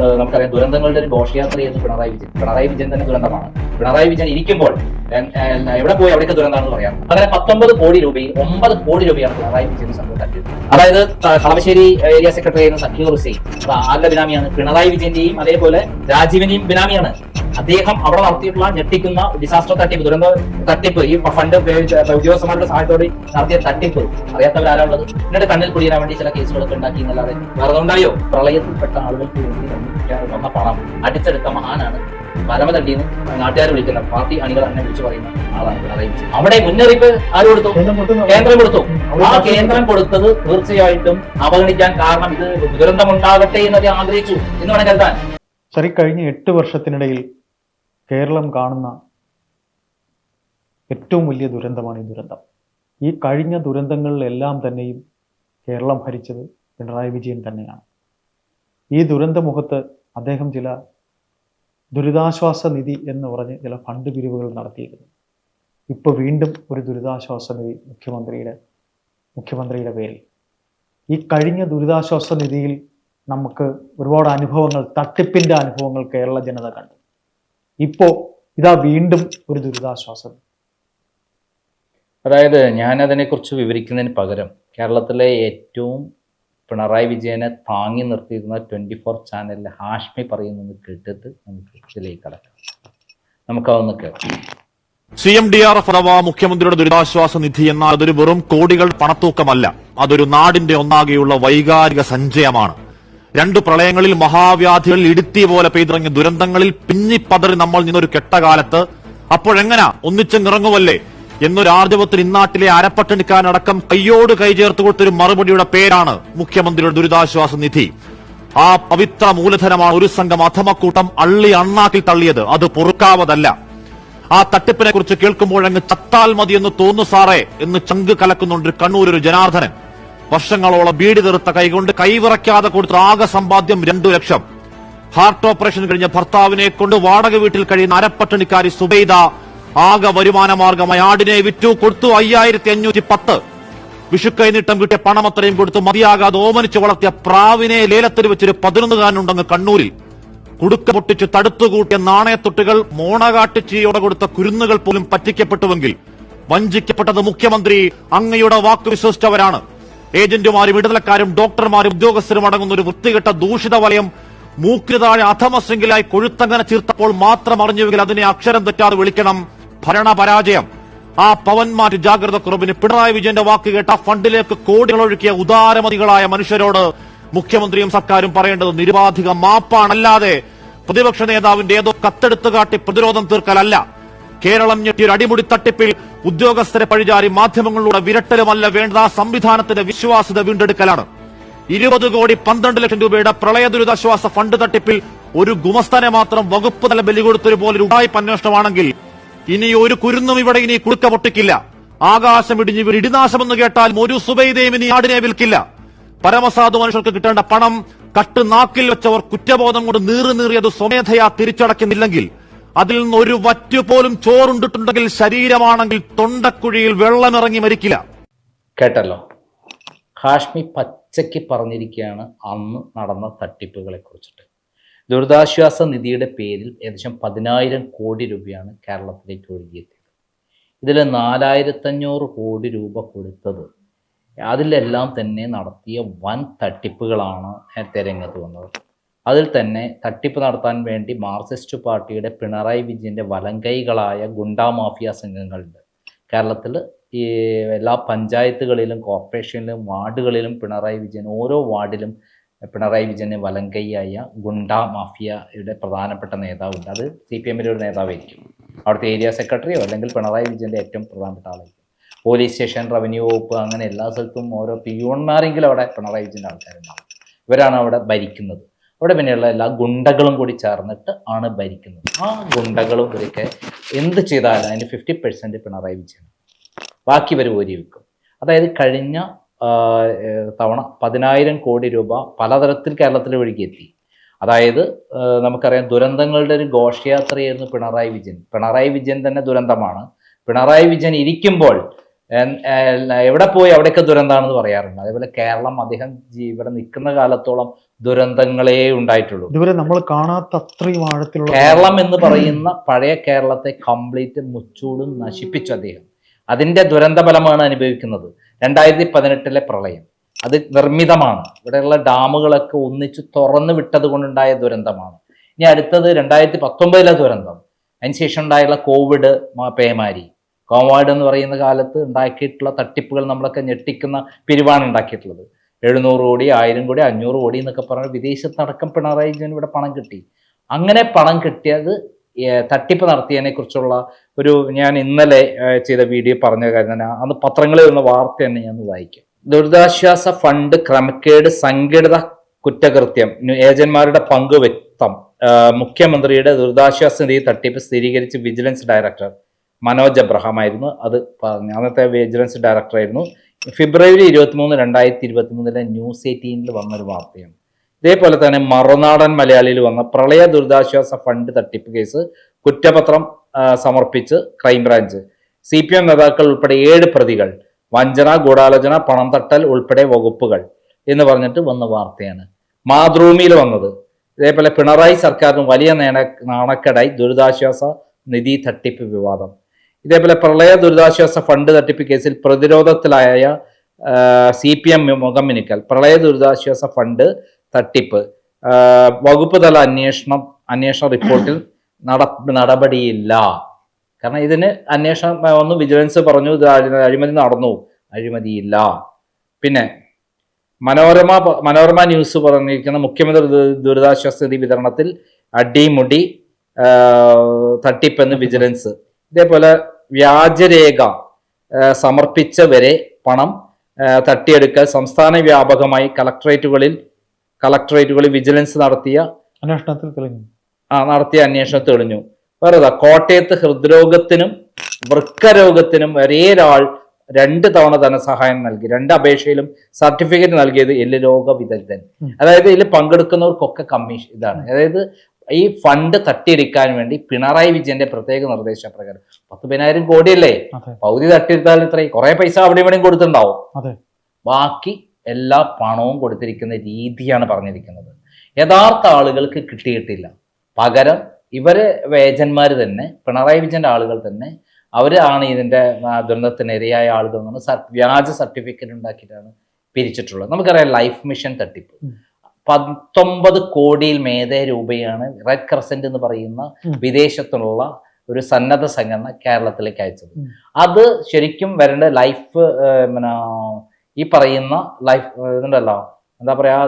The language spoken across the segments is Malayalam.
നമുക്കറിയാം ദുരന്തങ്ങളുടെ ഒരു ഘോഷയാത്രയായിരുന്നു പിണറായി വിജയൻ. പിണറായി വിജയൻ തന്നെ ദുരന്തമാണ്. പിണറായി വിജയൻ ഇരിക്കുമ്പോൾ എവിടെ പോയി അവിടെ ദുരന്തമാണെന്ന് പറയാം. അങ്ങനെ പത്തൊമ്പത് കോടി രൂപയും ഒമ്പത് കോടി രൂപയാണ് പിണറായി വിജയൻ തട്ടിയത്. അതായത് കളമശ്ശേരി ഏരിയ സെക്രട്ടറി ആയിരുന്ന സഖീർ ഹുസൈൻ ആരുടെ ബിനാമിയാണ്? പിണറായി വിജയന്റെയും അതേപോലെ രാജീവിന്റെയും ബിനാമിയാണ്. അദ്ദേഹം അവിടെ നടത്തിയിട്ടുള്ള ഞെട്ടിക്കുന്ന ഡിസാസ്റ്റർ തട്ടിപ്പ് ദുരന്ത തട്ടിപ്പ് ഈ ഫണ്ട് ഉദ്യോഗസ്ഥന്മാരുടെ സഹായത്തോടെ നടത്തിയ തട്ടിപ്പ് അറിയാത്തവരാരുള്ളത് എന്നിട്ട് കണ്ണിൽ കുടിയാൻ വേണ്ടി ചില കേസുകളൊക്കെ ഉണ്ടാക്കി എന്നല്ലാതെ. വേറെ ഉണ്ടായോ പ്രളയത്തിൽപ്പെട്ട ആളുകൾക്ക് വേണ്ടി വന്ന പണം അടിച്ചെടുത്ത മഹാനാണ് പരമതണ്ടിന്ന് നാട്ടുകാർ വിളിക്കുന്ന പാർട്ടി അണികൾ അങ്ങനെ വിളിച്ചു പറയുന്ന ആളാണ് പിണറായി വിജയൻ. അവിടെ മുന്നറിയിപ്പ് ആര് കൊടുത്തു? കേന്ദ്രം കൊടുത്തു ആ കേന്ദ്രം കൊടുത്തത് തീർച്ചയായിട്ടും അവഗണിക്കാൻ കാരണം ഇത് ദുരന്തമുണ്ടാകട്ടെ എന്നത് ആഗ്രഹിച്ചു എന്ന് വേണം കരുതാൻ. ശരി കഴിഞ്ഞ എട്ട് വർഷത്തിനിടയിൽ കേരളം കാണുന്ന ഏറ്റവും വലിയ ദുരന്തമാണ് ഈ ദുരന്തം. ഈ കഴിഞ്ഞ ദുരന്തങ്ങളിലെല്ലാം തന്നെയും കേരളം ഭരിച്ചത് പിണറായി വിജയൻ തന്നെയാണ്. ഈ ദുരന്തമുഖത്ത് അദ്ദേഹം ചില ദുരിതാശ്വാസ നിധി എന്ന് പറഞ്ഞ് ചില ഫണ്ട് പിരിവുകൾ നടത്തിയിരുന്നു. ഇപ്പോൾ വീണ്ടും ഒരു ദുരിതാശ്വാസ നിധി മുഖ്യമന്ത്രിയുടെ മുഖ്യമന്ത്രിയുടെ പേരിൽ. ഈ കഴിഞ്ഞ ദുരിതാശ്വാസ നിധിയിൽ നമുക്ക് ഒരുപാട് അനുഭവങ്ങൾ തട്ടിപ്പിന്റെ അനുഭവങ്ങൾ കേരള ജനത കണ്ടു. ഇപ്പോൾ ഇതാ വീണ്ടും ഒരു ദുരിതാശ്വാസം അതായത് ഞാൻ അതിനെക്കുറിച്ച് വിവരിക്കുന്നതിന് പകരം കേരളത്തിലെ ഏറ്റവും പിണറായി വിജയനെ താങ്ങി നിർത്തിയിരുന്ന ട്വന്റി ഫോർ ചാനലിലെ ഹാഷ്മി പറയുന്നത് കേട്ടിട്ട് നമുക്ക് ഇതിലേക്ക് കടക്കാം. നമുക്കതൊന്ന് കേൾക്കാം. C M D R F അഥവാ മുഖ്യമന്ത്രിയുടെ ദുരിതാശ്വാസ നിധി എന്നാൽ അതൊരു വെറും കോടികൾ പണത്തൂക്കമല്ല. അതൊരു നാടിന്റെ ഒന്നാകെയുള്ള വൈകാരിക സഞ്ചയമാണ്. രണ്ട് പ്രളയങ്ങളിൽ മഹാവ്യാധികളിൽ ഇടുത്തി പോലെ പെയ്തിറങ്ങിയ ദുരന്തങ്ങളിൽ പിന്നിപ്പതറി നമ്മൾ നിന്നൊരു കെട്ടകാലത്ത് അപ്പോഴെങ്ങനാ ഒന്നിച്ചെങ്ങിറങ്ങുമല്ലേ എന്നൊരു ആർജവത്തിൽ ഇന്നാട്ടിലെ അരപ്പട്ടണിക്കാനടക്കം കയ്യോട് കൈ ചേർത്ത് കൊടുത്തൊരു മറുപടിയുടെ പേരാണ് മുഖ്യമന്ത്രിയുടെ ദുരിതാശ്വാസ നിധി. ആ പവിത്ര മൂലധനമാണ് ഒരു സംഘം അധമക്കൂട്ടം അള്ളി അണ്ണാക്കിൽ തള്ളിയത്. അത് പൊറുക്കാവതല്ല. ആ തട്ടിപ്പിനെ കുറിച്ച് കേൾക്കുമ്പോഴങ്ങ് ചത്താൽ മതി എന്ന് തോന്നു സാറേ എന്ന് ചങ്ക് കലക്കുന്നുണ്ട് കണ്ണൂർ ഒരു ജനാർദ്ദനൻ. വർഷങ്ങളോളം ബീഡി തെറുത്ത കൈകൊണ്ട് കൈവിറക്കാതെ കൊടുത്ത ആകെ സമ്പാദ്യം രണ്ടു ലക്ഷം. ഹാർട്ട് ഓപ്പറേഷൻ കഴിഞ്ഞ ഭർത്താവിനെ കൊണ്ട് വാടക വീട്ടിൽ കഴിയുന്ന അരപ്പട്ടണിക്കാരി സുബൈദ ആകെ വരുമാന മാർഗമായി ആടിനെ വിറ്റു കൊടുത്തു അയ്യായിരത്തി അഞ്ഞൂറ്റി പത്ത് വിഷുക്കൈനീട്ടം കിട്ടിയ പണം അത്രയും കൊടുത്ത് മതിയാകാതെ ഓമനിച്ച് വളർത്തിയ പ്രാവിനെ ലേലത്തിൽ വെച്ചൊരു പതിനൊന്നുകാരനുണ്ടെന്ന് കണ്ണൂരിൽ. കുടുക്ക പൊട്ടിച്ച് തടുത്തുകൂട്ടിയ നാണയത്തൊട്ടുകൾ മോണകാട്ടിച്ചിയോടെ കൊടുത്ത കുരുന്നുകൾ പോലും പറ്റിക്കപ്പെട്ടുവെങ്കിൽ വഞ്ചിക്കപ്പെട്ടത് മുഖ്യമന്ത്രി അങ്ങയുടെ വാക്ക് വിശ്വസിച്ചവരാണ്. ഏജന്റുമാരും ഇടനിലക്കാരും ഡോക്ടർമാരും ഉദ്യോഗസ്ഥരും അടങ്ങുന്ന ഒരു വൃത്തികെട്ട ദൂഷിത വലയം മൂക്കിന് താഴെ അധമശൃംഖലായി കൊഴുത്തങ്ങനെ ചീർത്തപ്പോൾ മാത്രം അറിഞ്ഞുവെങ്കിൽ അതിനെ അക്ഷരം തെറ്റാതെ വിളിക്കണം. ഭരണപരാജയം. ആ പവൻമാറ്റ് ജാഗ്രത കുറവിന് പിണറായി വിജയന്റെ വാക്ക് കേട്ട ഫണ്ടിലേക്ക് കോടികൾ ഒഴുക്കിയ ഉദാരമതികളായ മനുഷ്യരോട് മുഖ്യമന്ത്രിയും സർക്കാരും പറയേണ്ടത് നിരുപാധിക മാപ്പാണല്ലാതെ പ്രതിപക്ഷ നേതാവിന്റെ ഏതോ കത്തെടുത്തു കാട്ടി പ്രതിരോധം തീർക്കലല്ല. കേരളം ഞെട്ടിയൊരു അടിമുടി തട്ടിപ്പിൽ ഉദ്യോഗസ്ഥരെ പഴിചാരി മാധ്യമങ്ങളിലൂടെ വിരട്ടലുമല്ല വേണ്ട സംവിധാനത്തിന്റെ വിശ്വാസ്യത വീണ്ടെടുക്കലാണ്. ഇരുപത് കോടി പന്ത്രണ്ട് ലക്ഷം രൂപയുടെ പ്രളയ ദുരിതാശ്വാസ ഫണ്ട് തട്ടിപ്പിൽ ഒരു ഗുമസ്തനെ മാത്രം വകുപ്പ് തല ബലി കൊടുത്തൊരു പോലെ ഉടായ്പ അന്വേഷണമാണെങ്കിൽ ഇനി ഒരു കുരുന്നും ഇവിടെ ഇനി കുടുക്ക പൊട്ടിക്കില്ല. ആകാശം ഇടിഞ്ഞ് ഇടിനാശമെന്ന് കേട്ടാൽ ഒരു സുബൈദയും ഇനി ആടിനെ വിൽക്കില്ല. പരമസാധു മനുഷ്യർക്ക് കിട്ടേണ്ട പണം കട്ട് നാക്കിൽ വെച്ചവർ കുറ്റബോധം കൊണ്ട് നീറി നീറിയത് സ്വമേധയാ തിരിച്ചടക്കുന്നില്ലെങ്കിൽ അതിൽ നിന്ന് ഒരു വറ്റുപോലും ചോറുണ്ടിട്ടുണ്ടെങ്കിൽ ശരീരമാണെങ്കിൽ തൊണ്ടക്കുഴിയിൽ വെള്ളമിറങ്ങി മരിക്കില്ല. കേട്ടല്ലോ. ഹാഷ്മി പച്ചയ്ക്ക് പറഞ്ഞിരിക്കുകയാണ് അന്ന് നടന്ന തട്ടിപ്പുകളെ കുറിച്ചിട്ട്. ദുരിതാശ്വാസ നിധിയുടെ പേരിൽ ഏകദേശം പതിനായിരം കോടി രൂപയാണ് കേരളത്തിലേക്ക് ഒഴുകിയെത്തിയത്. ഇതിൽ നാലായിരത്തഞ്ഞൂറ് കോടി രൂപ കൊടുത്തത് അതിലെല്ലാം തന്നെ നടത്തിയ വൻ തട്ടിപ്പുകളാണ് നേരത്തെ വന്നത്. അതിൽ തന്നെ തട്ടിപ്പ് നടത്താൻ വേണ്ടി മാർക്സിസ്റ്റ് പാർട്ടിയുടെ പിണറായി വിജയന്റെ വലങ്കൈകളായ ഗുണ്ടാ മാഫിയ സംഘങ്ങളുണ്ട്. കേരളത്തിൽ ഈ എല്ലാ പഞ്ചായത്തുകളിലും കോർപ്പറേഷനിലും വാർഡുകളിലും പിണറായി വിജയൻ ഓരോ വാർഡിലും പിണറായി വിജയന് വലങ്കൈയായ ഗുണ്ട മാഫിയയുടെ പ്രധാനപ്പെട്ട നേതാവുണ്ട്. അത് സി പി എമ്മിന്റെ ഒരു നേതാവായിരിക്കും. അവിടുത്തെ ഏരിയ സെക്രട്ടറിയോ അല്ലെങ്കിൽ പിണറായി വിജയന്റെ ഏറ്റവും പ്രധാനപ്പെട്ട ആളായിരിക്കും. പോലീസ് സ്റ്റേഷൻ റവന്യൂ വകുപ്പ് അങ്ങനെ എല്ലാ സ്ഥലത്തും ഓരോ പിയൂൺമാരെങ്കിലും അവിടെ പിണറായി വിജയന്റെ ആൾക്കാരുണ്ടാവും. ഇവരാണ് അവിടെ ഭരിക്കുന്നത്. അവിടെ പിന്നെയുള്ള എല്ലാ ഗുണ്ടകളും കൂടി ചേർന്നിട്ട് ആണ് ഭരിക്കുന്നത്. ആ ഗുണ്ടകളും ഇവരൊക്കെ എന്ത് ചെയ്താലും അതിന്റെ ഫിഫ്റ്റി പെർസെന്റ് പിണറായി വിജയൻ ബാക്കി ഇവർ ഊരി വെക്കും. അതായത് കഴിഞ്ഞ തവണ പതിനായിരം കോടി രൂപ പലതരത്തിൽ കേരളത്തിൽ ഒഴുകിയെത്തി അതായത് നമുക്കറിയാം ദുരന്തങ്ങളുടെ ഒരു ഘോഷയാത്രയായിരുന്നു പിണറായി വിജയൻ. പിണറായി വിജയൻ തന്നെ ദുരന്തമാണ്. പിണറായി വിജയൻ ഇരിക്കുമ്പോൾ എവിടെ പോയി അവിടെയൊക്കെ ദുരന്തമാണെന്ന് പറയാറുണ്ട്. അതേപോലെ കേരളം അദ്ദേഹം ഇവിടെ നിൽക്കുന്ന കാലത്തോളം ദുരന്തങ്ങളേ ഉണ്ടായിട്ടുള്ളൂ. ഇതുവരെ നമ്മൾ കാണാത്ത അത്രയും ആഴത്തിലുള്ള കേരളം എന്ന് പറയുന്ന പഴയ കേരളത്തെ കംപ്ലീറ്റ് മുച്ചൂടും നശിപ്പിച്ചു അദ്ദേഹം. അതിന്റെ ദുരന്തഫലമാണ് അനുഭവിക്കുന്നത്. രണ്ടായിരത്തി പതിനെട്ടിലെ പ്രളയം. അത് നിർമ്മിതമാണ്. ഇവിടെയുള്ള ഡാമുകളൊക്കെ ഒന്നിച്ച് തുറന്നു വിട്ടത് കൊണ്ടുണ്ടായ ദുരന്തമാണ്. ഇനി അടുത്തത് രണ്ടായിരത്തി പത്തൊമ്പതിലെ ദുരന്തം. അതിനുശേഷം ഉണ്ടായുള്ള കോവിഡ് പേമാരി. കോവിഡ് എന്ന് പറയുന്ന കാലത്ത് ഉണ്ടാക്കിയിട്ടുള്ള തട്ടിപ്പുകൾ നമ്മളൊക്കെ ഞെട്ടിക്കുന്ന പിരിവാണ് ഉണ്ടാക്കിയിട്ടുള്ളത്. എഴുന്നൂറ് കോടി ആയിരം കോടി അഞ്ഞൂറ് കോടി എന്നൊക്കെ പറഞ്ഞ് വിദേശത്തടക്കം പിണറായി വിജയൻ ഇവിടെ പണം കിട്ടി. അങ്ങനെ പണം കിട്ടിയത് തട്ടിപ്പ് നടത്തിയതിനെ കുറിച്ചുള്ള ഒരു ഞാൻ ഇന്നലെ ചെയ്ത വീഡിയോ പറഞ്ഞ കാര്യം അന്ന് പത്രങ്ങളിൽ വന്ന വാർത്ത തന്നെ ഞാൻ വായിക്കും. ദുരിതാശ്വാസ ഫണ്ട് ക്രമക്കേട് സംഘടിത കുറ്റകൃത്യം. ഏജന്മാരുടെ പങ്ക് വ്യക്തം. മുഖ്യമന്ത്രിയുടെ ദുരിതാശ്വാസ നിധി തട്ടിപ്പ് സ്ഥിരീകരിച്ച് വിജിലൻസ് ഡയറക്ടർ മനോജ് അബ്രഹാം ആയിരുന്നു അത് പറഞ്ഞു അന്നത്തെ വിജിലൻസ് ഡയറക്ടർ ആയിരുന്നു ഫെബ്രുവരി ഇരുപത്തിമൂന്ന് രണ്ടായിരത്തി ഇരുപത്തി മൂന്നിലെ ന്യൂസ് എയ്റ്റീനിൽ വന്നൊരു വാർത്തയാണ്. ഇതേപോലെ തന്നെ മറുനാടൻ മലയാളിയിൽ വന്ന പ്രളയ ദുരിതാശ്വാസ ഫണ്ട് തട്ടിപ്പ് കേസ് കുറ്റപത്രം സമർപ്പിച്ച് ക്രൈംബ്രാഞ്ച്. സി പി എം നേതാക്കൾ ഉൾപ്പെടെ ഏഴ് പ്രതികൾ വഞ്ചന ഗൂഢാലോചന പണം തട്ടൽ ഉൾപ്പെടെ വകുപ്പുകൾ എന്ന് പറഞ്ഞിട്ട് വന്ന വാർത്തയാണ് മാതൃഭൂമിയിൽ വന്നത്. ഇതേപോലെ പിണറായി സർക്കാരിന് വലിയ നേണ നാണക്കേടായി ദുരിതാശ്വാസ നിധി തട്ടിപ്പ് വിവാദം. ഇതേപോലെ പ്രളയ ദുരിതാശ്വാസ ഫണ്ട് തട്ടിപ്പ് കേസിൽ പ്രതിരോധത്തിലായ സി പി എം മുഖം മിനുക്കൽ. പ്രളയ ദുരിതാശ്വാസ ഫണ്ട് തട്ടിപ്പ്. വകുപ്പ് തല അന്വേഷണം അന്വേഷണ റിപ്പോർട്ടിൽ നട നടപടിയില്ല. കാരണം ഇതിന് അന്വേഷണം ഒന്ന് വിജിലൻസ് പറഞ്ഞു അഴിമതി നടന്നു. അഴിമതിയില്ല. പിന്നെ മനോരമ മനോരമ ന്യൂസ് പറഞ്ഞിരിക്കുന്ന മുഖ്യമന്ത്രി ദുരിതാശ്വാസ നിധി വിതരണത്തിൽ അടിമുടി തട്ടിപ്പെന്ന് വിജിലൻസ്. ഇതേപോലെ വ്യാജരേഖ സമർപ്പിച്ച സമർപ്പിച്ചവരെ പണം തട്ടിയെടുക്കൽ സംസ്ഥാന വ്യാപകമായി കളക്ടറേറ്റുകളിൽ കളക്ടറേറ്റുകളിൽ വിജിലൻസ് നടത്തിയ അന്വേഷണത്തിൽ തെളിഞ്ഞു. ആ നടത്തിയ അന്വേഷണം തെളിഞ്ഞു. വേറെ കോട്ടയത്ത് ഹൃദ്രോഗത്തിനും വൃക്കരോഗത്തിനും ഒരേരാൾ രണ്ട് തവണ ധനസഹായം നൽകി. രണ്ട് അപേക്ഷയിലും സർട്ടിഫിക്കറ്റ് നൽകിയത് എല്ല് രോഗ വിദഗ്ധൻ. അതായത് ഇതിൽ പങ്കെടുക്കുന്നവർക്കൊക്കെ കമ്മീഷൻ ഇതാണ്. അതായത് ഈ ഫണ്ട് തട്ടിയെടുക്കാൻ വേണ്ടി പിണറായി വിജയന്റെ പ്രത്യേക നിർദ്ദേശപ്രകാരം. പത്ത് പതിനായിരം കോടിയല്ലേ പകുതി തട്ടിയെടുത്താൽ ഇത്രയും കുറെ പൈസ അവിടെ ഇവിടെയും കൊടുത്തിട്ടുണ്ടാവും. ബാക്കി എല്ലാ പണവും കൊടുത്തിരിക്കുന്ന രീതിയാണ് പറഞ്ഞിരിക്കുന്നത്. യഥാർത്ഥ ആളുകൾക്ക് കിട്ടിയിട്ടില്ല. പകരം ഇവർ വേജന്മാർ തന്നെ പിണറായി വിജയന്റെ ആളുകൾ തന്നെ അവരാണ് ഇതിന്റെ ദുരന്തത്തിനിരയായ ആളുകൾ എന്ന് വ്യാജ സർട്ടിഫിക്കറ്റ് ഉണ്ടാക്കിയിട്ടാണ് പിരിച്ചിട്ടുള്ളത്. നമുക്കറിയാം ലൈഫ് മിഷൻ തട്ടിപ്പ്. പത്തൊമ്പത് കോടിയിൽ മേധേ രൂപയാണ് റെഡ് ക്രസന്റ് എന്ന് പറയുന്ന വിദേശത്തുള്ള ഒരു സന്നദ്ധ സംഘടന കേരളത്തിലേക്ക് അയച്ചത്. അത് ശരിക്കും വരേണ്ട ലൈഫ് പിന്നെ ഈ പറയുന്ന ലൈഫ് ഇതുണ്ടല്ലോ. എന്താ പറയാ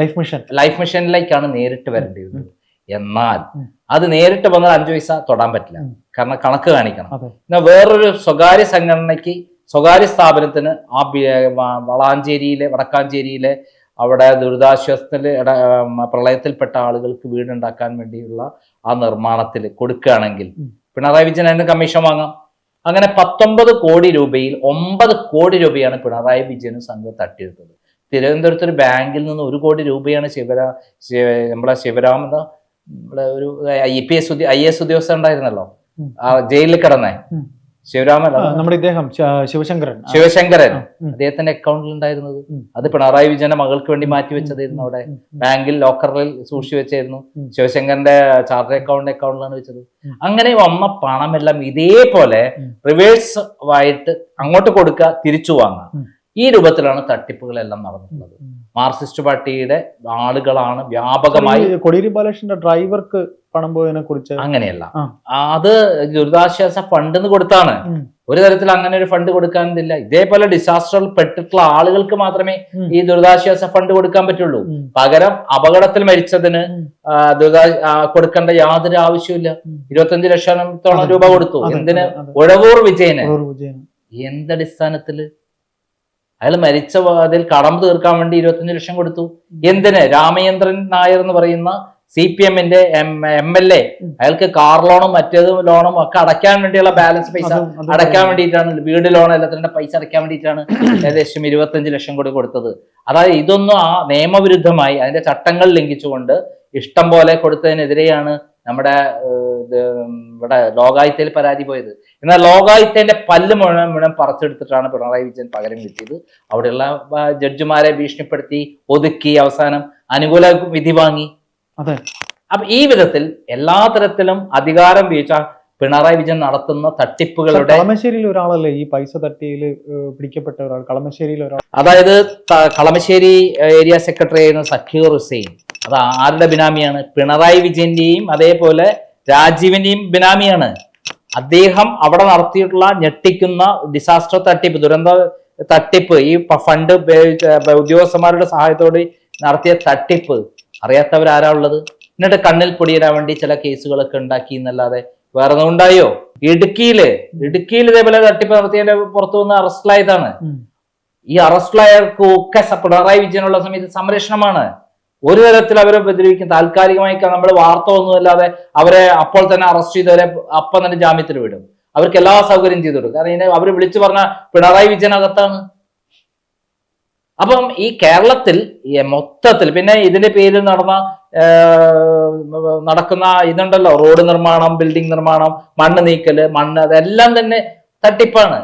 ലൈഫ് മിഷൻ ലൈഫ് മിഷനിലേക്കാണ് നേരിട്ട് വരേണ്ടിയിരുന്നത്. എന്നാൽ അത് നേരിട്ട് വന്നാൽ അഞ്ചു പൈസ തൊടാൻ പറ്റില്ല. കാരണം കണക്ക് കാണിക്കണം. പിന്നെ വേറൊരു സ്വകാര്യ സംഘടനയ്ക്ക് സ്വകാര്യ സ്ഥാപനത്തിന് ആ വളാഞ്ചേരിയിലെ വടക്കാഞ്ചേരിയിലെ അവിടെ ദുരിതാശ്വാസത്തിൽ പ്രളയത്തിൽപ്പെട്ട ആളുകൾക്ക് വീടുണ്ടാക്കാൻ വേണ്ടിയുള്ള ആ നിർമ്മാണത്തിൽ കൊടുക്കുകയാണെങ്കിൽ പിണറായി വിജയൻ അതിന് കമ്മീഷൻ വാങ്ങാം. അങ്ങനെ പത്തൊമ്പത് കോടി രൂപയിൽ ഒമ്പത് കോടി രൂപയാണ് പിണറായി വിജയനും സംഘം തട്ടിയെടുത്തത്. തിരുവനന്തപുരത്ത് ഒരു ബാങ്കിൽ നിന്ന് ഒരു കോടി രൂപയാണ് ശിവരാ ശിവ നമ്മളെ ശിവരാം എന്താ നമ്മളെ ഒരു I P S I S ഉദ്യോഗസ്ഥ ഉണ്ടായിരുന്നല്ലോ. ആ ജയിലിൽ കിടന്നേ. ആ, നമ്മുടെ ഇദ്ദേഹം ശിവശങ്കരൻ. ശിവശങ്കരൻ. അദ്ദേഹത്തിന്റെ അക്കൗണ്ടിൽ ഉണ്ടായിരുന്നത്. അത് പിണറായി വിജയന്റെ മകൾക്ക് വേണ്ടി മാറ്റി വെച്ചതായിരുന്നു അവിടെ. ബാങ്കിൽ ലോക്കറിൽ സൂക്ഷിച്ചു വെച്ചായിരുന്നു. ശിവശങ്കരന്റെ ചാർട്ടർ അക്കൗണ്ട് അക്കൗണ്ടിലാണ് വെച്ചത്. അങ്ങനെ വന്ന പണമെല്ലാം ഇതേപോലെ റിവേഴ്സ് ആയിട്ട് അങ്ങോട്ട് കൊടുക്കുക തിരിച്ചു വാങ്ങുക. ഈ രൂപത്തിലാണ് തട്ടിപ്പുകളെല്ലാം നടന്നിട്ടുള്ളത്. മാർക്സിസ്റ്റ് പാർട്ടിയുടെ ആളുകളാണ് വ്യാപകമായി കൊടിയേരി ബാലകൃഷ്ണന്റെ ഡ്രൈവർക്ക് പണം പോയതിനെ കുറിച്ച് അങ്ങനെയല്ല. അത് ദുരിതാശ്വാസ ഫണ്ട് കൊടുത്താണ്. ഒരു തരത്തിൽ അങ്ങനെ ഒരു ഫണ്ട് കൊടുക്കാനില്ല ഇതേപോലെ ഡിസാസ്റ്ററിൽ പെട്ടിട്ടുള്ള ആളുകൾക്ക് മാത്രമേ ഈ ദുരിതാശ്വാസ ഫണ്ട് കൊടുക്കാൻ പറ്റുള്ളൂ. പകരം അപകടത്തിൽ മരിച്ചതിന് ദുരിതാ കൊടുക്കേണ്ട യാതൊരു ആവശ്യമില്ല. ഇരുപത്തഞ്ച് ലക്ഷത്തോളം രൂപ കൊടുത്തു. എന്തിന്. ഉഴവൂർ വിജയന്. എന്തടിസ്ഥാനത്തിൽ അയാൾ മരിച്ച അതിൽ കടം തീർക്കാൻ വേണ്ടി ഇരുപത്തഞ്ച് ലക്ഷം കൊടുത്തു. എന്തിന്? രാമചന്ദ്രൻ നായർ എന്ന് പറയുന്ന സി പി എമ്മിന്റെ എം എൽ എ. അയാൾക്ക് കാർ ലോണും മറ്റേതും ലോണും ഒക്കെ അടയ്ക്കാൻ വേണ്ടിയുള്ള ബാലൻസ് പൈസ അടയ്ക്കാൻ വേണ്ടിയിട്ടാണ്. വീട് ലോൺ എല്ലാത്തിന്റെ പൈസ അടയ്ക്കാൻ വേണ്ടിയിട്ടാണ് ഏകദേശം ഇരുപത്തഞ്ച് ലക്ഷം കൂടി കൊടുത്തത്. അതായത് ഇതൊന്നും ആ നിയമവിരുദ്ധമായി അതിന്റെ ചട്ടങ്ങൾ ലംഘിച്ചുകൊണ്ട് ഇഷ്ടം പോലെ കൊടുത്തതിനെതിരെയാണ് നമ്മുടെ ഇവിടെ ലോകായുത്തയിൽ പരാതി പോയത്. എന്നാൽ ലോകായുത്തേന്റെ പല്ല് മുഴുവൻ മുഴുവൻ പറിച്ചെടുത്തിട്ടാണ് പിണറായി വിജയൻ പകരം കിട്ടിയത് അവിടെയുള്ള ജഡ്ജിമാരെ ഭീഷണിപ്പെടുത്തി ഒതുക്കി അവസാനം അനുകൂല വിധി വാങ്ങി. അതെ. അപ്പൊ ഈ വിധത്തിൽ എല്ലാ തരത്തിലും അധികാരം വീഴ്ച പിണറായി വിജയൻ നടത്തുന്ന തട്ടിപ്പുകളുടെ കളമശ്ശേരിയിൽ ഒരാളല്ലേ? ഈ പൈസ തട്ടിയിൽ പിടിക്കപ്പെട്ട ഒരാൾ. കളമശ്ശേരിയിൽ ഒരാൾ. അതായത് കളമശ്ശേരി ഏരിയ സെക്രട്ടറി ആയിരുന്ന സക്കീർ ഹുസൈൻ. അത് ആരുടെ ബിനാമിയാണ്? പിണറായി വിജയന്റെയും അതേപോലെ രാജീവിന്റെയും ബിനാമിയാണ്. അദ്ദേഹം അവിടെ നടത്തിയിട്ടുള്ള ഞെട്ടിക്കുന്ന ഡിസാസ്റ്റർ തട്ടിപ്പ് ദുരന്ത തട്ടിപ്പ് ഈ ഫണ്ട് ഉദ്യോഗസ്ഥന്മാരുടെ സഹായത്തോടെ നടത്തിയ തട്ടിപ്പ്. അറിയാത്തവരാരാ ഉള്ളത്? എന്നിട്ട് കണ്ണിൽ പൊടിയിടാൻ വേണ്ടി ചില കേസുകളൊക്കെ ഉണ്ടാക്കി എന്നല്ലാതെ വേറെ ഒന്നും ഉണ്ടായോ? ഇടുക്കിയിൽ ഇടുക്കിയിൽ ഇതേപോലെ തട്ടിപ്പ് നടത്തിയതിന്റെ പുറത്തു വന്ന് അറസ്റ്റിലായതാണ് ഈ അറസ്റ്റിലായവർക്ക് ഒക്കെ സ- പിണറായി വിജയനുള്ള സമയത്ത് സംരക്ഷണമാണ്. ഒരു തരത്തിൽ അവരെ ഉപദ്രവിക്കും. താൽക്കാലികമായി നമ്മൾ വാർത്ത ഒന്നുമല്ലാതെ അവരെ അപ്പോൾ തന്നെ അറസ്റ്റ് ചെയ്തവരെ അപ്പം തന്നെ ജാമ്യത്തിൽ വിടും. അവർക്ക് എല്ലാ സൗകര്യം ചെയ്തു കൊടുക്കും. കാരണം അവർ വിളിച്ചു പറഞ്ഞ പിണറായി വിജയൻ അകത്താണ് അപ്പം ഈ കേരളത്തിൽ മൊത്തത്തിൽ പിന്നെ ഇതിന്റെ പേരിൽ നടന്ന നടക്കുന്ന ഇതുണ്ടല്ലോ. റോഡ് നിർമ്മാണം ബിൽഡിംഗ് നിർമ്മാണം മണ്ണ് നീക്കൽ മണ്ണ് അതെല്ലാം തന്നെ തട്ടിപ്പാണ്.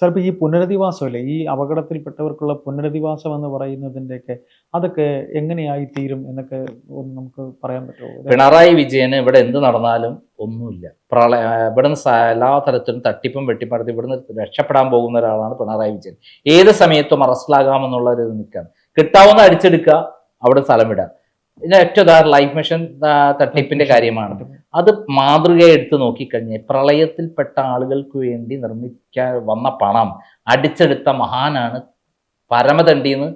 സാർ ഇപ്പൊ ഈ പുനരധിവാസമല്ലേ? ഈ അപകടത്തിൽപ്പെട്ടവർക്കുള്ള പുനരധിവാസം എന്ന് പറയുന്നതിന്റെയൊക്കെ അതൊക്കെ എങ്ങനെയായി തീരും എന്നൊക്കെ ഒന്ന് നമുക്ക് പറയാൻ പറ്റുമോ? പിണറായി വിജയന് ഇവിടെ എന്ത് നടന്നാലും ഒന്നുമില്ല. പ്രളയ ഇവിടെ നിന്ന് എല്ലാ തരത്തിലും തട്ടിപ്പും വെട്ടിപ്പടത്തി ഇവിടുന്ന് രക്ഷപ്പെടാൻ പോകുന്ന ഒരാളാണ് പിണറായി വിജയൻ. ഏത് സമയത്തും അറസ്റ്റിലാകാമെന്നുള്ള ഒരു നിൽക്കാണ്. കിട്ടാവുന്ന അടിച്ചെടുക്കുക അവിടെ സ്ഥലം ഇതിന് ഏറ്റവും ഉദാഹരണം ലൈഫ് മിഷൻ തട്ടിപ്പിന്റെ കാര്യമാണ്. അത് മാതൃക എടുത്ത് നോക്കിക്കഴിഞ്ഞാൽ പ്രളയത്തിൽപ്പെട്ട ആളുകൾക്ക് വേണ്ടി നിർമ്മിക്കാൻ വന്ന പണം അടിച്ചെടുത്ത മഹാനാണ് പരമതണ്ടി എന്ന്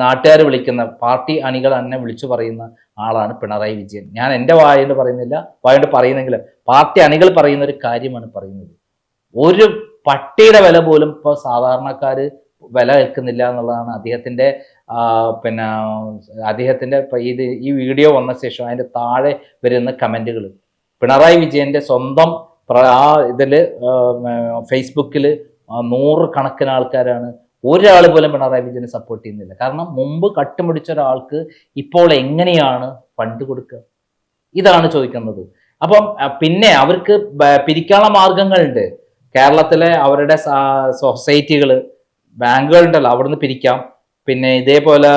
നാട്ടുകാർ വിളിക്കുന്ന പാർട്ടി അണികൾ തന്നെ വിളിച്ചു പറയുന്ന ആളാണ് പിണറായി വിജയൻ. ഞാൻ എന്റെ വായോട് പറയുന്നില്ല വായോട് പറയുന്നെങ്കിൽ പാർട്ടി അണികൾ പറയുന്ന ഒരു കാര്യമാണ് പറയുന്നത്. ഒരു പട്ടിയുടെ വില പോലും ഇപ്പോൾ സാധാരണക്കാർ വില വെക്കുന്നില്ല എന്നുള്ളതാണ് അദ്ദേഹത്തിന്റെ ആ, പിന്നെ അദ്ദേഹത്തിന്റെ ഇത് ഈ വീഡിയോ വന്ന ശേഷം അതിന്റെ താഴെ വരുന്ന കമന്റുകൾ പിണറായി വിജയന്റെ സ്വന്തം ആ ഇതിൽ ഫേസ്ബുക്കിൽ നൂറ് കണക്കിന് ആൾക്കാരാണ്. ഒരാൾ പോലും പിണറായി വിജയനെ സപ്പോർട്ട് ചെയ്യുന്നില്ല. കാരണം മുമ്പ് കട്ടുമുടിച്ച ഒരാൾക്ക് ഇപ്പോൾ എങ്ങനെയാണ് ഫണ്ട് കൊടുക്കുക? ഇതാണ് ചോദിക്കുന്നത്. അപ്പം പിന്നെ അവർക്ക് പിരിക്കാനുള്ള മാർഗങ്ങളുണ്ട്. കേരളത്തിലെ അവരുടെ സൊസൈറ്റികൾ ബാങ്കുകളുണ്ടല്ലോ അവിടുന്ന് പിരിക്കാം. പിന്നെ ഇതേപോലെ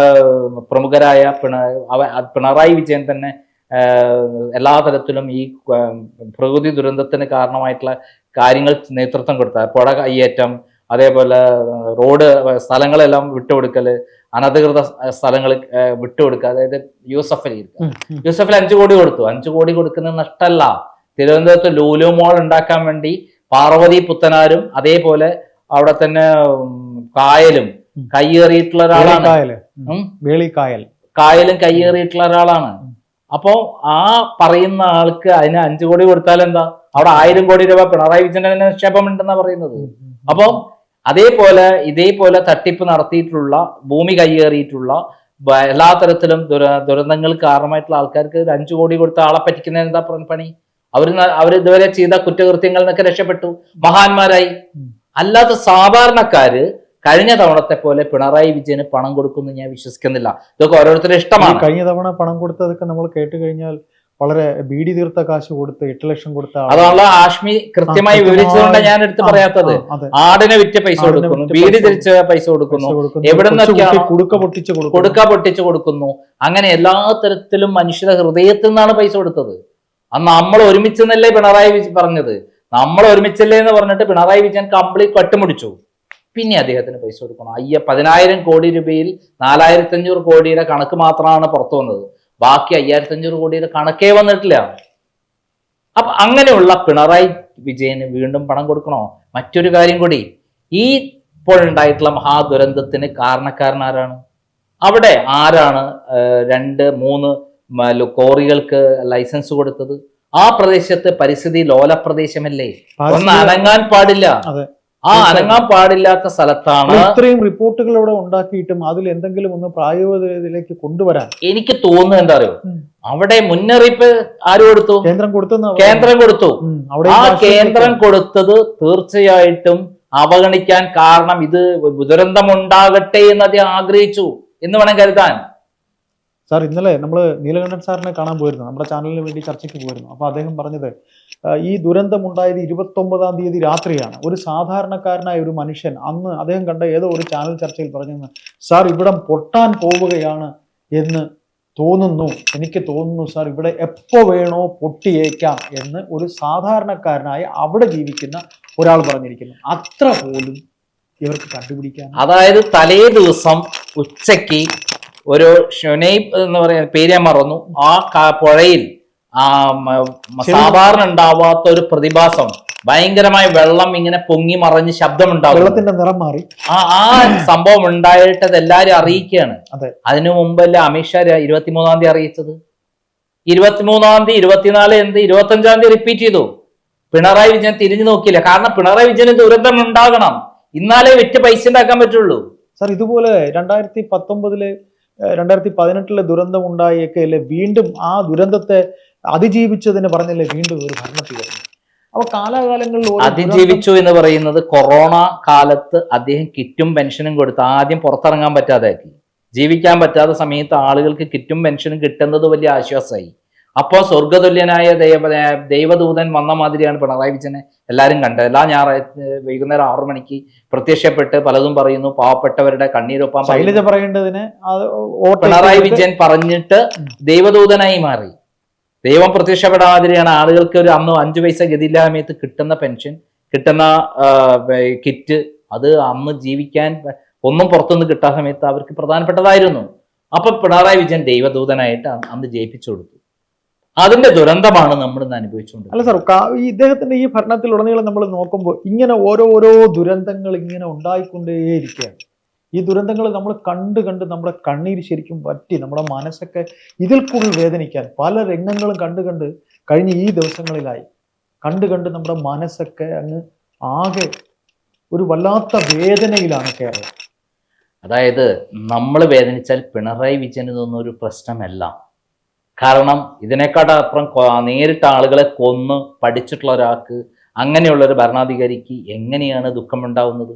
പ്രമുഖരായ പിണ അവ- പിണറായി വിജയൻ തന്നെ എല്ലാ തരത്തിലും ഈ പ്രകൃതി ദുരന്തത്തിന് കാരണമായിട്ടുള്ള കാര്യങ്ങൾ നേതൃത്വം കൊടുത്ത പുഴ കയ്യേറ്റം അതേപോലെ റോഡ് സ്ഥലങ്ങളെല്ലാം വിട്ടുകൊടുക്കൽ അനധികൃത സ്ഥലങ്ങൾ വിട്ടുകൊടുക്കുക അതായത് യൂസഫ് അലി യൂസഫ് അലി അഞ്ചു കോടി കൊടുത്തു. അഞ്ചു കോടി കൊടുക്കുന്നത് നഷ്ടമല്ല തിരുവനന്തപുരത്ത് ലൂലു മോൾ ഉണ്ടാക്കാൻ വേണ്ടി പാർവതി പുത്തനാരും അതേപോലെ അവിടെ തന്നെ കായലും. കയ്യേറിയിട്ടുള്ള ഒരാളാണ്. വേളിക്കായൽ. കായലും കയ്യേറിയിട്ടുള്ള ഒരാളാണ്. അപ്പോ ആ പറയുന്ന ആൾക്ക് അതിന് അഞ്ചു കോടി കൊടുത്താൽ എന്താ? അവിടെ ആയിരം കോടി രൂപ പിണറായി വിജയൻ തന്നെ നിക്ഷേപം ഉണ്ടെന്നാ പറയുന്നത് അപ്പൊ അതേപോലെ ഇതേപോലെ തട്ടിപ്പ് നടത്തിയിട്ടുള്ള ഭൂമി കയ്യേറിയിട്ടുള്ള എല്ലാ തരത്തിലും ദുര ദുരന്തങ്ങൾ കാരണമായിട്ടുള്ള ആൾക്കാർക്ക് ഒരു അഞ്ചു കോടി കൊടുത്ത ആളെ പറ്റിക്കുന്ന എന്താ പണി? അവർ അവർ ഇതുവരെ ചെയ്ത കുറ്റകൃത്യങ്ങളിൽ നിന്നൊക്കെ രക്ഷപ്പെട്ടു. മഹാന്മാരായി. അല്ലാത്ത സാധാരണക്കാര് കഴിഞ്ഞ തവണത്തെ പോലെ പിണറായി വിജയന് പണം കൊടുക്കുമെന്ന് ഞാൻ വിശ്വസിക്കുന്നില്ല. ഇതൊക്കെ ഓരോരുത്തരുടെ ഇഷ്ടമാണ്. കഴിഞ്ഞ തവണ പണം കൊടുത്തതൊക്കെ നമ്മൾ കേട്ട് കഴിഞ്ഞാൽ വളരെ ബീഡി തീർത്ത കാശ് കൊടുത്ത് എട്ട് ലക്ഷം കൊടുത്ത അതാണ് അതാണല്ലോ ആഷ്മി കൃത്യമായി വിവരിച്ചതുകൊണ്ട് ഞാൻ എടുത്ത് പറയാത്തത്. ആടിനെ വിറ്റ് പൈസ കൊടുക്കുന്നു. ബീഡി തിരിച്ച പൈസ കൊടുക്കുന്നു. എവിടെ കുടുക്ക പൊട്ടിച്ച് കൊടുക്ക പൊട്ടിച്ച് കൊടുക്കുന്നു. അങ്ങനെ എല്ലാ തരത്തിലും മനുഷ്യരുടെ ഹൃദയത്തിൽ നിന്നാണ് പൈസ കൊടുത്തത്. അന്ന് നമ്മൾ ഒരുമിച്ചെന്നല്ലേ പിണറായി വിജയൻ പറഞ്ഞത്. നമ്മൾ ഒരുമിച്ചല്ലേ എന്ന് പറഞ്ഞിട്ട് പിണറായി വിജയൻ കംപ്ലീറ്റ് കട്ടുമുടിച്ചു. പിന്നെ അദ്ദേഹത്തിന് പൈസ കൊടുക്കണം. അയ്യ പതിനായിരം കോടി രൂപയിൽ നാലായിരത്തി അഞ്ഞൂറ് കോടിയുടെ കണക്ക് മാത്രമാണ് പുറത്തു വന്നത്. ബാക്കി അയ്യായിരത്തി അഞ്ഞൂറ് കോടിയുടെ കണക്കേ വന്നിട്ടില്ല. അപ്പൊ അങ്ങനെയുള്ള പിണറായി വിജയന് വീണ്ടും പണം കൊടുക്കണോ? മറ്റൊരു കാര്യം കൂടി ഈ ഇപ്പോൾ ഉണ്ടായിട്ടുള്ള മഹാദുരന്തത്തിന് കാരണക്കാരനാരാണ് അവിടെ ആരാണ് രണ്ട് മൂന്ന് കോറികൾക്ക് ലൈസൻസ് കൊടുത്തത്? ആ പ്രദേശത്ത് പരിസ്ഥിതി ലോല പ്രദേശമല്ലേ? ഒന്ന് അനങ്ങാൻ പാടില്ല. ആ അനങ്ങാൻ പാടില്ലാത്ത സ്ഥലത്താണ് ഇത്രയും റിപ്പോർട്ടുകൾ ഇവിടെ ഉണ്ടാക്കിയിട്ടും അതിൽ എന്തെങ്കിലും ഒന്ന് പ്രായോഗികതയിലേക്ക് കൊണ്ടുവരാൻ. എനിക്ക് തോന്നുന്നത് എന്താ അറിയോ? അവിടെ മുന്നറിയിപ്പ് ആര് കൊടുത്തു? കേന്ദ്രം കൊടുത്തു കേന്ദ്രം കൊടുത്തു. അവിടെ ആ കേന്ദ്രം കൊടുത്തത് തീർച്ചയായിട്ടും അവഗണിക്കാൻ കാരണം ഇത് ദുരന്തമുണ്ടാകട്ടെ എന്ന് അദ്ദേഹം ആഗ്രഹിച്ചു എന്ന് വേണം കരുതാൻ. സാർ ഇന്നലെ നമ്മൾ നീലകണ്ഠൻ സാറിനെ കാണാൻ പോയിരുന്നു. നമ്മുടെ ചാനലിന് വേണ്ടി ചർച്ചയ്ക്ക് പോയിരുന്നു. അപ്പോൾ അദ്ദേഹം പറഞ്ഞത് ഈ ദുരന്തമുണ്ടായത് ഇരുപത്തൊമ്പതാം തീയതി രാത്രിയാണ്. ഒരു സാധാരണക്കാരനായ ഒരു മനുഷ്യൻ അന്ന് അദ്ദേഹം കണ്ട ഏതോ ഒരു ചാനൽ ചർച്ചയിൽ പറഞ്ഞെന്ന് സാർ ഇവിടം പൊട്ടാൻ പോവുകയാണ് എന്ന് തോന്നുന്നു. എനിക്ക് തോന്നുന്നു സാർ ഇവിടെ എപ്പോ വേണോ പൊട്ടിയേക്കാം എന്ന് ഒരു സാധാരണക്കാരനായ അവിടെ ജീവിക്കുന്ന ഒരാൾ പറഞ്ഞിരിക്കുന്നു. അത്ര പോലും ഇവർക്ക് കണ്ടുപിടിക്കാൻ അതായത് തലേ ദിവസം ഉച്ചയ്ക്ക് ഒരു ഷൊനൈബ് എന്ന് പറയുന്ന പേര് ഞാൻ മറന്നു. ആ പുഴയിൽ ആ സാധാരണ ഉണ്ടാവാത്ത ഒരു പ്രതിഭാസം ഭയങ്കരമായ വെള്ളം ഇങ്ങനെ പൊങ്ങി മറിഞ്ഞ് ശബ്ദമുണ്ടാവും വെള്ളത്തിന്റെ നിറം മാറി. ആ ആ സംഭവം ഉണ്ടായിട്ട് അത് എല്ലാരും അറിയിക്കുകയാണ് അതിനു മുമ്പല്ലേ അമിത്ഷാ ഇരുപത്തിമൂന്നാം തീയതി അറിയിച്ചത്? ഇരുപത്തിമൂന്നാം തീയതി ഇരുപത്തിനാല് എന്ത് ഇരുപത്തഞ്ചാം തീയതി റിപ്പീറ്റ് ചെയ്തു. പിണറായി വിജയൻ തിരിഞ്ഞു നോക്കിയില്ല. കാരണം പിണറായി വിജയന് ദുരന്തം ഉണ്ടാകണം. ഇന്നാലേ വിറ്റ് പൈസ ഉണ്ടാക്കാൻ പറ്റുള്ളൂ. സാർ ഇതുപോലെ രണ്ടായിരത്തി പത്തൊമ്പതിലെ രണ്ടായിരത്തി പതിനെട്ടിലെ ദുരന്തം ഉണ്ടായൊക്കെ അല്ലേ വീണ്ടും ആ ദുരന്തത്തെ അതിജീവിച്ചതിന് പറഞ്ഞല്ലേ വീണ്ടും ഒരു ഭരണത്തിൽ വരുന്നു അപ്പൊ കാലാകാലങ്ങളിൽ അതിജീവിച്ചു എന്ന് പറയുന്നത് കൊറോണ കാലത്ത് അദ്ദേഹം കിറ്റും പെൻഷനും കൊടുത്ത് ആദ്യം പുറത്തിറങ്ങാൻ പറ്റാതാക്കി ജീവിക്കാൻ പറ്റാത്ത സമയത്ത് ആളുകൾക്ക് കിറ്റും പെൻഷനും കിട്ടുന്നത് വലിയ ആശ്വാസമായി. അപ്പോൾ സ്വർഗതുല്യനായ ദൈവ ദൈവദൂതൻ വന്ന മാതിരിയാണ് പിണറായി വിജയനെ എല്ലാവരും കണ്ടത്. എല്ലാ ഞായറാഴ്ച വൈകുന്നേരം ആറു മണിക്ക് പ്രത്യക്ഷപ്പെട്ട് പലതും പറയുന്നു. പാവപ്പെട്ടവരുടെ കണ്ണീരൊപ്പം ശൈലജ. പറയേണ്ടതിന് പിണറായി വിജയൻ പറഞ്ഞിട്ട് ദൈവദൂതനായി മാറി. ദൈവം പ്രത്യക്ഷപ്പെടാതിരിയാണ് ആളുകൾക്ക് ഒരു അന്ന് അഞ്ചു പൈസ ഗതിയില്ലാമയത്ത് കിട്ടുന്ന പെൻഷൻ കിട്ടുന്ന കിറ്റ്. അത് അന്ന് ജീവിക്കാൻ ഒന്നും പുറത്തുനിന്ന് കിട്ടാത്ത സമയത്ത് അവർക്ക് പ്രധാനപ്പെട്ടതായിരുന്നു. അപ്പൊ പിണറായി വിജയൻ ദൈവദൂതനായിട്ട് അന്ന് ജയിപ്പിച്ചു കൊടുത്തു. അതിന്റെ ദുരന്തമാണ് നമ്മൾ ഇന്ന് അനുഭവിച്ചുകൊണ്ട് അല്ല സാർ ഈ ഇദ്ദേഹത്തിന്റെ ഈ ഭരണത്തിലുടനീളം നമ്മൾ നോക്കുമ്പോൾ ഇങ്ങനെ ഓരോ ഓരോ ദുരന്തങ്ങൾ ഇങ്ങനെ ഉണ്ടായിക്കൊണ്ടേയിരിക്കുകയാണ്. ഈ ദുരന്തങ്ങൾ നമ്മൾ കണ്ട് കണ്ട് നമ്മുടെ കണ്ണീര് ശരിക്കും പറ്റി നമ്മുടെ മനസ്സൊക്കെ ഇതിൽ കൂടുതൽ വേദനിക്കാൻ പല രംഗങ്ങളും കണ്ട് കണ്ട് കഴിഞ്ഞ ഈ ദിവസങ്ങളിലായി കണ്ട് കണ്ട് നമ്മുടെ മനസ്സൊക്കെ അങ്ങ് ആകെ ഒരു വല്ലാത്ത വേദനയിലാണ് കേരളം. അതായത് നമ്മൾ വേദനിച്ചാൽ പിണറായി വിജയൻ എന്നൊന്നും ഒരു പ്രശ്നമല്ല. കാരണം ഇതിനെക്കാട്ടും അപ്പുറം കൊ- നേരിട്ട് ആളുകളെ കൊന്ന് പഠിച്ചിട്ടുള്ള ഒരാൾക്ക് അങ്ങനെയുള്ള ഒരു ഭരണാധികാരിക്ക് എങ്ങനെയാണ് ദുഃഖമുണ്ടാവുന്നത്?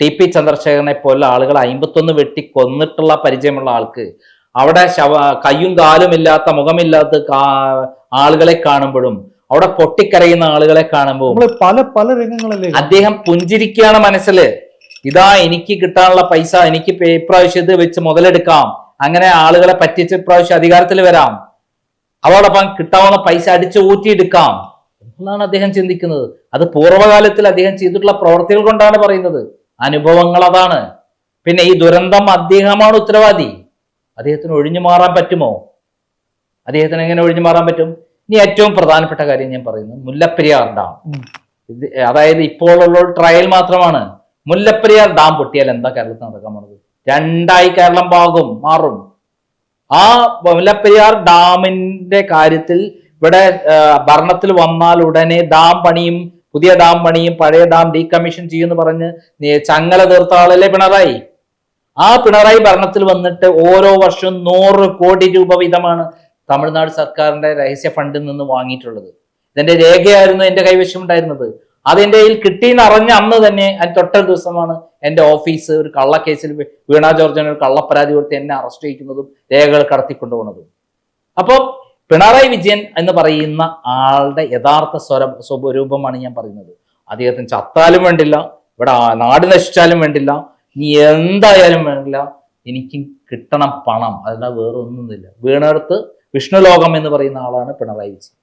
ടി പി ചന്ദ്രശേഖരനെ പോലെ ആളുകൾ അമ്പത്തൊന്ന് വെട്ടി കൊന്നിട്ടുള്ള പരിചയമുള്ള ആൾക്ക് അവിടെ ശവ കയ്യും കാലും ഇല്ലാത്ത മുഖമില്ലാത്ത ആളുകളെ കാണുമ്പോഴും അവിടെ പൊട്ടിക്കരയുന്ന ആളുകളെ കാണുമ്പോൾ പല പല രംഗങ്ങളല്ലേ അദ്ദേഹം പുഞ്ചിരിക്കുകയാണ് മനസ്സിൽ ഇതാ എനിക്ക് കിട്ടാനുള്ള പൈസ എനിക്ക് ഇപ്രാവശ്യം ഇത് വെച്ച് മുതലെടുക്കാം. അങ്ങനെ ആളുകളെ പറ്റിച്ച് ഇപ്രാവശ്യം അധികാരത്തിൽ വരാം. അതോടൊപ്പം കിട്ടാവുന്ന പൈസ അടിച്ചു ഊറ്റിയെടുക്കാം. എന്നാണ് അദ്ദേഹം ചിന്തിക്കുന്നത്. അത് പൂർവകാലത്തിൽ അദ്ദേഹം ചെയ്തിട്ടുള്ള പ്രവർത്തികൾ കൊണ്ടാണ് പറയുന്നത്. അനുഭവങ്ങൾ അതാണ്. പിന്നെ ഈ ദുരന്തം അദ്ദേഹമാണ് ഉത്തരവാദി. അദ്ദേഹത്തിന് ഒഴിഞ്ഞു മാറാൻ പറ്റുമോ? അദ്ദേഹത്തിന് എങ്ങനെ ഒഴിഞ്ഞു മാറാൻ പറ്റും? ഇനി ഏറ്റവും പ്രധാനപ്പെട്ട കാര്യം ഞാൻ പറയുന്നു. മുല്ലപ്പെരിയാർ ഡാം. ഇത് അതായത് ഇപ്പോഴുള്ള ഉള്ള ട്രയൽ മാത്രമാണ്. മുല്ലപ്പെരിയാർ ഡാം പൊട്ടിയാൽ എന്താ കേരളത്തിൽ നടക്കാൻ പോണത്? രണ്ടായി കേരളം ഭാഗം മാറും. ആ മുല്ലപ്പെരിയാർ ഡാമിന്റെ കാര്യത്തിൽ ഇവിടെ ഭരണത്തിൽ വന്നാൽ ഉടനെ ഡാം പണിയും പുതിയ ഡാം പണിയും പഴയ ഡാം ഡീകമ്മീഷൻ ചെയ്യുമെന്ന് പറഞ്ഞ് ചങ്ങല തീർത്ത ആളല്ലേ പിണറായി? ആ പിണറായി ഭരണത്തിൽ വന്നിട്ട് ഓരോ വർഷവും നൂറ് കോടി രൂപ വീതമാണ് തമിഴ്നാട് സർക്കാരിന്റെ രഹസ്യ ഫണ്ടിൽ നിന്ന് വാങ്ങിയിട്ടുള്ളത്. ഇതിന്റെ രേഖയായിരുന്നു എന്റെ കൈവശം ഉണ്ടായിരുന്നത് അതെന്റെ കയ്യിൽ കിട്ടിയെന്ന് അറിഞ്ഞ അന്ന് തന്നെ അതിന് തൊട്ട ദിവസമാണ് എന്റെ ഓഫീസ് ഒരു കള്ളക്കേസിൽ വീണ ജോർജിന് ഒരു കള്ളപ്പരാതി കൊടുത്ത് എന്നെ അറസ്റ്റ് ചെയ്യിക്കുന്നതും രേഖകൾ കടത്തിക്കൊണ്ടുപോകുന്നതും. അപ്പോൾ പിണറായി വിജയൻ എന്ന് പറയുന്ന ആളുടെ യഥാർത്ഥ സ്വര സ്വരൂപമാണ് ഞാൻ പറയുന്നത്. അദ്ദേഹത്തിന് ചത്താലും വേണ്ടില്ല ഇവിടെ നാട് നശിച്ചാലും വേണ്ടില്ല ഇനി എന്തായാലും വേണ്ടില്ല എനിക്ക് കിട്ടണം പണം. അതല്ല വേറെ ഒന്നുമില്ല വീണെടുത്ത് വിഷ്ണുലോകം എന്ന് പറയുന്ന ആളാണ് പിണറായി വിജയൻ.